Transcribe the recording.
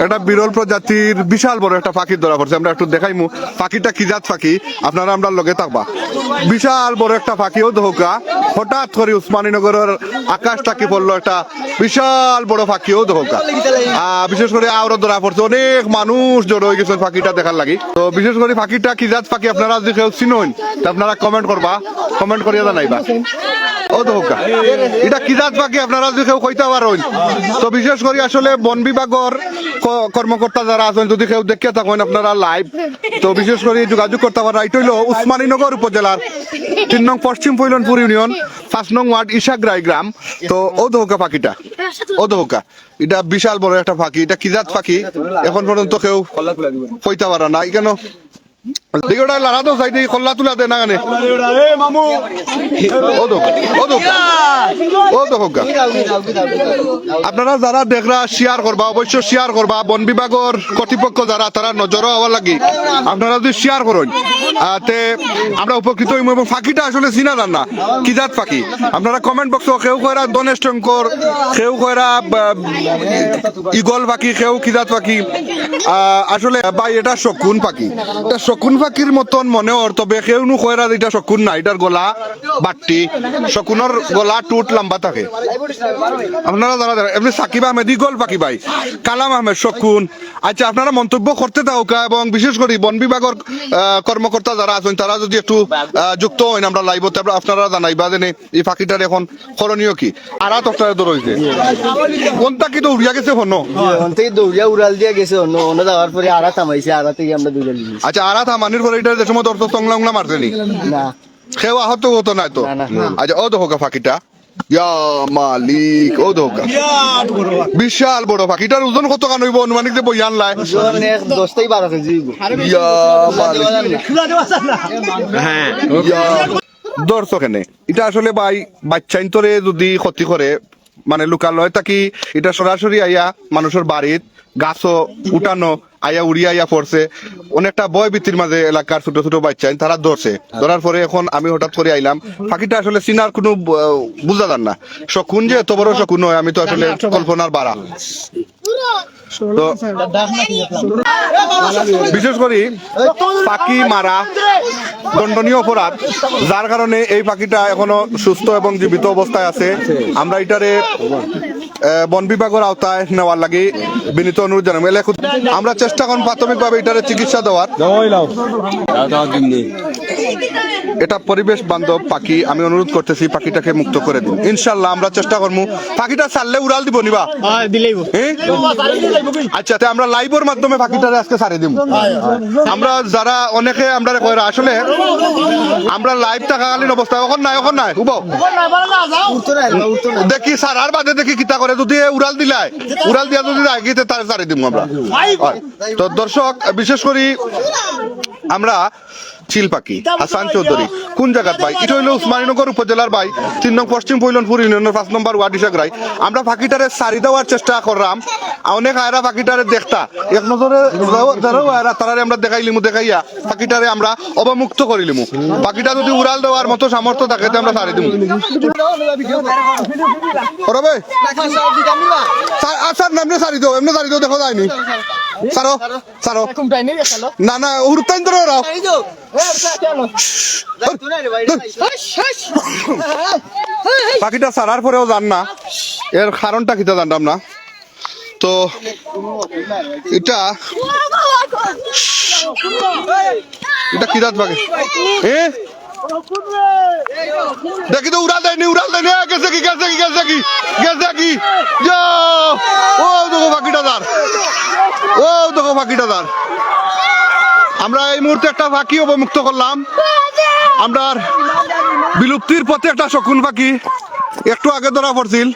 একটা বিরল প্রজাতির বিশাল বড় একটা পাখি ধরা পড়ছে। আমরা একটু দেখাইমু। পাখিটা কি জাত পাখি? আপনারা আমরা লগে থাকবা। বিশাল বড় একটা পাখিও ধোকা। হঠাৎ করে উসমানীনগরের আকাশটা কি পড়ল একটা বিশাল বড় পাখিও ধোকা। আহ, বিশেষ করে আওরা ধরা পড়ছে। অনেক মানুষ জড়ো হয়ে গেছে পাখিটা দেখার লাগি। তো বিশেষ করে পাখিটা কি জাত পাখি আপনারা যদি কেউ চিনুন আপনারা কমেন্ট করবা। কমেন্ট করিয়া জানাইবা। ও এটা কি জাত পাখি আপনারা যদি কেউ কইতে পারেন। তো বিশেষ করে আসলে বন বিভাগের কর্মকর্তা যারা আছেন, যদি কেউ দেখে থাকেন আপনারা লাইভ তো বিশেষ করে যোগাযোগ করতে পারেন। এটা হইল উসমানীনগর উপজেলার তিন নং পশ্চিম ফৈলনপুর ইউনিয়ন, পাঁচ নং ওয়ার্ড ইশাগ্রাই গ্রাম। তো ও দহকা পাখিটা ও দহকা এটা বিশাল বড় একটা পাখি এটা কি জাত পাখি এখন পর্যন্ত কেউ কইতে পারে না। কেন দেখি ওটা তো সাইডে খোল্লা তুলা দে না গানে। ও দহকা ও দহকা ও দহকা আপনারা যারা দেখরা শেয়ার করবা অবশ্যই শেয়ার করবা। বন বিভাগের কর্তৃপক্ষ যারা তারা নজরও হওয়ার লাগি। আপনারা যদি শেয়ার করেন তে আমরা উপকৃত হইম এবং ফাঁকিটা আসলে চিনা যান না। কি জাত ফাঁকি? আপনারা কমেন্ট বক্স কেউ কয়রা দনেশ টঙ্কর কেউ কয়রা ইগল পাখি কেউ কি জাত পাখি আহ, আসলে ভাই, এটা শকুন পাখি। এটা শকুন পাখির মতন মনে হর তবে কেউ নু এটা শকুন না, এটার গলা বাট্টি। শকুনের গলা টুট লম্বা থাকে। আপনারা যারা যারা, এমনি সাকিব আহমেদ ইগল পাখি ভাই। কালাম আহমেদ শকুন। আচ্ছা আপনারা মন্তব্য করতে থাকা এবং বিশেষ করে বন বিভাগের কর্মকর্তা যারা আছেন, তারা যদি একটু যুক্ত হন আমরা লাইভ আপনারা জানাইবা যে এই পাখিটার এখন করণীয় কি? আরা তক্তারে দৌড়াইছে। কোনটা কি তো উড়িয়া গেছে, হন? ওখান থেকে দৌড়িয়া উড়াল দিয়ে গেছে অন্য অন্য যাওয়ার পরে আড়া থামাইছে আড়া থেকে আমরা দৌড়ে নিয়েছি আচ্ছা আরা থামানির পরে এটা যে সময় দর্শ তংলা উংলা মারছেনি না? কেউ আহত হতো না তো। আচ্ছা ও দেখো পাখিটা ইয়া মালিক ও দেখো বিশাল বড় পাখিটার ওজন কত কান হইব অনুমানিক যে বই আনলাই দশটাই বারো কেজি ইয়া মালিক। ইয়া। দর্শক এনে এটা আসলে ভাই বাচ্চাইন্তরে যদি ক্ষতি করে মানে লোকালয় থাকি এটা সরাসরি আইয়া মানুষের বাড়িত গাছও উঠানো আইয়া উড়িয়া আইয়া পড়ছে। অনেকটা বয় ভিত্তির মাঝে এলাকার ছোট ছোট বাচ্চা তারা ধরছে। ধরার পরে এখন আমি হঠাৎ করে আইলাম। পাখিটা আসলে চিনার কোনো বুঝা যান না। শকুন যে এত বড় শকুন হয় আমি তো আসলে কল্পনার বাড়া। বিশেষ করে পাখি মারা দণ্ডনীয় অপরাধ যার কারণে এই পাখিটা এখনও সুস্থ এবং জীবিত অবস্থায় আছে। আমরা এটারে বন বিভাগের আওতায় নেওয়ার লাগি বিনীত অনুরোধ জানাব এলে আমরা চেষ্টা করুন প্রাথমিকভাবে এটারে চিকিৎসা দেওয়ার। এটা পরিবেশ বান্ধব পাখি, আমি অনুরোধ করতেছি পাখিটাকে মুক্ত করে দিন। ইনশাল্লাহ আমরা চেষ্টা করব। পাখিটা ছাড়লে উড়াল দিব নিবা? আচ্ছা আমরা লাইভের মাধ্যমে পাখিটারে আজকে ছাড়ে দিব আমরা যারা অনেকে আমরা কইরা, আসলে আমরা লাইভ থাকাকালীন অবস্থা। এখন নাই এখন নাই হুব। দেখি স্যার আর বাদে দেখি কিতা করে যদি এ উড়াল দিলাই উড়াল দিয়া যদি আগিতে তার ছাড়ে দিব আমরা। তো দর্শক বিশেষ করে আমরা চিল পাখি হাসান চৌধুরী কোন জায়গাত ভাই এটা হইল উসমানীনগর উপজেলার ভাই তিন নং পশ্চিম পৈলনপুর ইউনিয়নের পাঁচ নম্বর ওয়ার্ড ইসাগরাই আমরা পাখিটারে সারি দেওয়ার চেষ্টা করলাম অনেক আয়রা পাখিটারে দেখতা এক নজরে যারাও আয়রা তারারে আমরা দেখাইলিমু দেখাইয়া পাখিটারে আমরা অবমুক্ত করিলিমু পাখিটা যদি উড়াল দেওয়ার মতো সামর্থ্য থাকে তো আমরা সারি দিমু ওরা ভাই স্যার আচ্ছা নামনে সারি দাও এমনি সারি দাও দেখো যায়নি সারো সারো। না না উড়তাইন তো রাও পাখিটা ছাড়ার পরেও জান না। এর কারণটা কিতা জানতাম না। তো, এটা এটা কি জাত পাখি? এ? দেখি তো, উড়াল দেয়নি উড়াল দেয়নি। গেছে কি গেছে কি গেছে কি গেছে কি! ও, দেখো পাখিটা দার পাখিটা দার আমরা এই মুহূর্তে একটা ফাঁকি অবমুক্ত করলাম। আমরা বিলুপ্তির পথে একটা শকুন পাখি একটু আগে ধরা পড়ছিল।